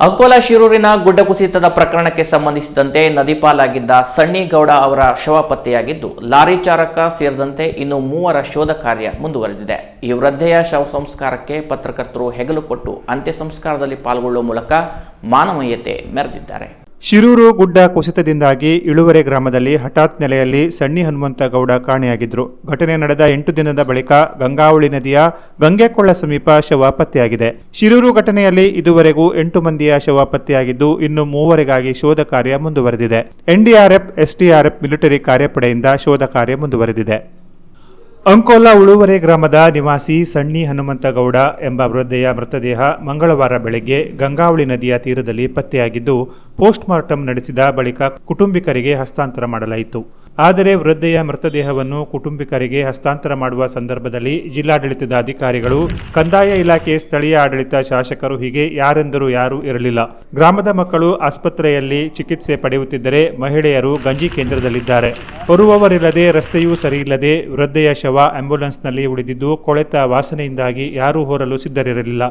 ಅಂಕೋಲಾ ಶಿರೂರಿನ ಗುಡ್ಡ ಕುಸಿತದ ಪ್ರಕರಣಕ್ಕೆ ಸಂಬಂಧಿಸಿದಂತೆ ನದಿಪಾಲಾಗಿದ್ದ ಸಣ್ಣಿಗೌಡ ಅವರ ಶವ ಪತ್ತೆಯಾಗಿದ್ದು, ಲಾರಿ ಚಾರಕ ಸೇರಿದಂತೆ ಇನ್ನು ಮೂವರ ಶೋಧ ಕಾರ್ಯ ಮುಂದುವರೆದಿದೆ. ಈ ವೃದ್ಧೆಯ ಶವ ಸಂಸ್ಕಾರಕ್ಕೆ ಪತ್ರಕರ್ತರು ಹೆಗಲು ಕೊಟ್ಟು ಅಂತ್ಯ ಸಂಸ್ಕಾರದಲ್ಲಿ ಪಾಲ್ಗೊಳ್ಳುವ ಮೂಲಕ ಮಾನವೀಯತೆ ಮೆರೆದಿದ್ದಾರೆ. ಶಿರೂರು ಗುಡ್ಡ ಕುಸಿತದಿಂದಾಗಿ ಇಳುವರೆ ಗ್ರಾಮದಲ್ಲಿ ಹಠಾತ್ ನೆಲೆಯಲ್ಲಿ ಸಣ್ಣಿ ಹನುಮಂತ ಗೌಡ ಕಾಣೆಯಾಗಿದ್ದರು ಘಟನೆ ನಡೆದ ಎಂಟು ದಿನದ ಬಳಿಕ ಗಂಗಾವಳಿ ನದಿಯ ಗಂಗೆಕೊಳ್ಳ ಸಮೀಪ ಶವ ಪತ್ತೆಯಾಗಿದೆ ಶಿರೂರು ಘಟನೆಯಲ್ಲಿ ಇದುವರೆಗೂ ಎಂಟು ಮಂದಿಯ ಶವ ಪತ್ತೆಯಾಗಿದ್ದು ಇನ್ನು ಮೂವರಿಗಾಗಿ ಶೋಧ ಕಾರ್ಯ ಮುಂದುವರೆದಿದೆ. ಎನ್ಡಿಆರ್ಎಫ್, ಎಸ್ಡಿಆರ್ಎಫ್ ಮಿಲಿಟರಿ ಕಾರ್ಯಪಡೆಯಿಂದ ಶೋಧ ಕಾರ್ಯ ಮುಂದುವರೆದಿದೆ. ಅಂಕೋಲಾ ಉಳುವರೆ ಗ್ರಾಮದ ನಿವಾಸಿ ಸಣ್ಣಿ ಹನುಮಂತಗೌಡ ಎಂಬ ವೃದ್ಧೆಯ ಮೃತದೇಹ ಮಂಗಳವಾರ ಬೆಳಗ್ಗೆ ಗಂಗಾವಳಿ ನದಿಯ ತೀರದಲ್ಲಿ ಪತ್ತೆಯಾಗಿದ್ದು, ಪೋಸ್ಟ್ ಮಾರ್ಟಂ ನಡೆಸಿದ ಬಳಿಕ ಕುಟುಂಬಿಕರಿಗೆ ಹಸ್ತಾಂತರ ಮಾಡಲಾಯಿತು. ಆದರೆ ವೃದ್ಧೆಯ ಮೃತದೇಹವನ್ನು ಕುಟುಂಬಿಕರಿಗೆ ಹಸ್ತಾಂತರ ಮಾಡುವ ಸಂದರ್ಭದಲ್ಲಿ ಜಿಲ್ಲಾಡಳಿತದ ಅಧಿಕಾರಿಗಳು, ಕಂದಾಯ ಇಲಾಖೆ ಸ್ಥಳೀಯ ಆಡಳಿತ ಶಾಸಕರು ಹೀಗೆ ಯಾರೆಂದರೂ ಯಾರೂ ಇರಲಿಲ್ಲ. ಗ್ರಾಮದ ಮಕ್ಕಳು ಆಸ್ಪತ್ರೆಯಲ್ಲಿ ಚಿಕಿತ್ಸೆ ಪಡೆಯುತ್ತಿದ್ದರೆ ಮಹಿಳೆಯರು ಗಂಜಿ ಕೇಂದ್ರದಲ್ಲಿದ್ದಾರೆ. ಬರುವವರಿಲ್ಲದೆ ರಸ್ತೆಯೂ ಸರಿಯಿಲ್ಲದೆ ವೃದ್ಧೆಯ ಶವ ಆಂಬ್ಯುಲೆನ್ಸ್ನಲ್ಲಿ ಉಳಿದಿದ್ದು ಕೊಳೆತ ವಾಸನೆಯಿಂದಾಗಿ ಯಾರೂ ಹೊರಲು ಸಿದ್ಧರಿರಲಿಲ್ಲ.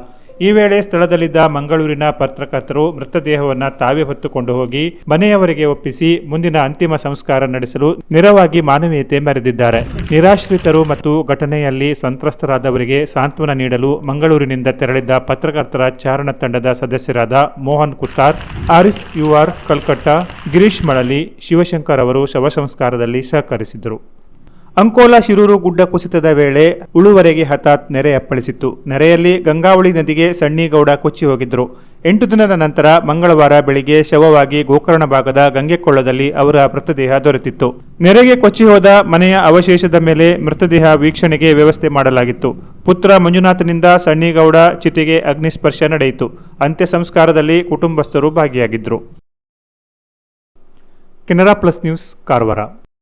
ಈ ವೇಳೆ ಸ್ಥಳದಲ್ಲಿದ್ದ ಮಂಗಳೂರಿನ ಪತ್ರಕರ್ತರು ಮೃತದೇಹವನ್ನು ತಾವೇ ಹೊತ್ತುಕೊಂಡು ಹೋಗಿ ಮನೆಯವರಿಗೆ ಒಪ್ಪಿಸಿ ಮುಂದಿನ ಅಂತಿಮ ಸಂಸ್ಕಾರ ನಡೆಸಲು ನೆರವಾಗಿ ಮಾನವೀಯತೆ ಮೆರೆದಿದ್ದಾರೆ. ನಿರಾಶ್ರಿತರು ಮತ್ತು ಘಟನೆಯಲ್ಲಿ ಸಂತ್ರಸ್ತರಾದವರಿಗೆ ಸಾಂತ್ವನ ನೀಡಲು ಮಂಗಳೂರಿನಿಂದ ತೆರಳಿದ್ದ ಪತ್ರಕರ್ತರ ಚಾರಣ ತಂಡದ ಸದಸ್ಯರಾದ ಮೋಹನ್ ಕುತ್ತಾರ್, ಆರಿಫ್ ಯುಆರ್ ಕಲ್ಕಟ್ಟ, ಗಿರೀಶ್ ಮಳಲಿ, ಶಿವಶಂಕರ್ ಅವರು ಶವ ಸಂಸ್ಕಾರದಲ್ಲಿ ಸಹಕರಿಸಿದರು ಅಂಕೋಲಾ ಶಿರೂರು ಗುಡ್ಡ ಕುಸಿತದ ವೇಳೆ ಉಳುವರೆಗೆ ಹಠಾತ್ ನೆರೆ ಅಪ್ಪಳಿಸಿತ್ತು. ನೆರೆಯಲ್ಲಿ ಗಂಗಾವಳಿ ನದಿಗೆ ಸಣ್ಣಿಗೌಡ ಕೊಚ್ಚಿ ಹೋಗಿದ್ರು. ಎಂಟು ದಿನದ ನಂತರ ಮಂಗಳವಾರ ಬೆಳಿಗ್ಗೆ ಶವವಾಗಿ ಗೋಕರ್ಣ ಭಾಗದ ಗಂಗೆಕೊಳ್ಳದಲ್ಲಿ ಅವರ ಮೃತದೇಹ ದೊರೆತಿತ್ತು. ನೆರೆಗೆ ಕೊಚ್ಚಿ ಹೋದ ಮನೆಯ ಅವಶೇಷದ ಮೇಲೆ ಮೃತದೇಹ ವೀಕ್ಷಣೆಗೆ ವ್ಯವಸ್ಥೆ ಮಾಡಲಾಗಿತ್ತು. ಪುತ್ರ ಮಂಜುನಾಥನಿಂದ ಸಣ್ಣಿಗೌಡ ಚಿತೆಗೆ ಅಗ್ನಿಸ್ಪರ್ಶ ನಡೆಯಿತು. ಅಂತ್ಯ ಸಂಸ್ಕಾರದಲ್ಲಿ ಕುಟುಂಬಸ್ಥರು ಭಾಗಿಯಾಗಿದ್ದರು ಕೆನರಾ ಪ್ಲಸ್ ನ್ಯೂಸ್, ಕಾರವಾರ.